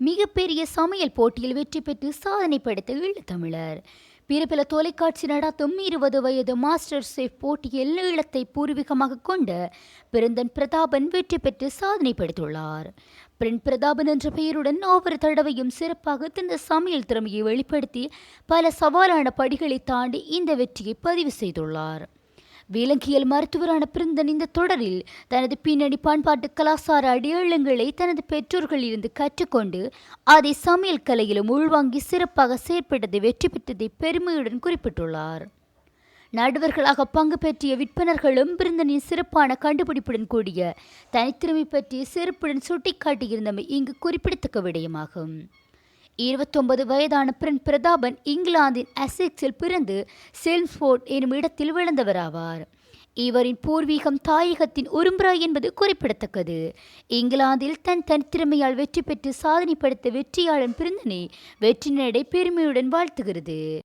மிகப்பெரிய சமையல் போட்டியில் வெற்றி பெற்று சாதனை படைத்த ஈழத்தமிழர் பிரபல தொலைக்காட்சி நடாத்தும் இருபது வயது மாஸ்டர் சேஃப் போட்டியில் ஈழத்தை பூர்வீகமாக கொண்ட பிறந்தன் பிரதாபன் வெற்றி பெற்று சாதனை படைத்துள்ளார். பிரண் பிரதாபன் என்ற பெயருடன் ஒவ்வொரு தடவையும் சிறப்பாக தந்த சமையல் திறமையை வெளிப்படுத்தி பல சவாலான படிகளை தாண்டி இந்த வெற்றியை பதிவு செய்துள்ளார். விலங்கியல் மருத்துவரான பிருந்தன் இந்த தொடரில் தனது பின்னணி பண்பாட்டு கலாசார அடையாளங்களை தனது பெற்றோர்களிலிருந்து கற்றுக்கொண்டு அதை சமையல் கலையிலும் உள்வாங்கி சிறப்பாக செயற்பட்டதை வெற்றி பெற்றதை பெருமையுடன் குறிப்பிட்டுள்ளார். நடுவர்களாக பங்கு பெற்றிய விற்பனர்களும் பிருந்தனின் சிறப்பான கண்டுபிடிப்புடன் கூடிய தனித்திறமை பற்றி சிறப்புடன் சுட்டிக்காட்டியிருந்தமை இங்கு குறிப்பிடத்தக்க விடயமாகும். இருபத்தொன்பது வயதான பிரின் பிரதாபன் இங்கிலாந்தின் அசெக்ஸில் பிறந்து செல்ம்ஸ்போர்ட் எனும் இடத்தில் விழுந்தவராவார். இவரின் பூர்வீகம் தாயகத்தின் உரும்புரா என்பது குறிப்பிடத்தக்கது. இங்கிலாந்தில் தன் தனித்திறமையால் வெற்றி பெற்று சாதனை படைத்த வெற்றியாளன் பிறந்தனை வெற்றி நடை பெருமையுடன் வாழ்த்துகிறது.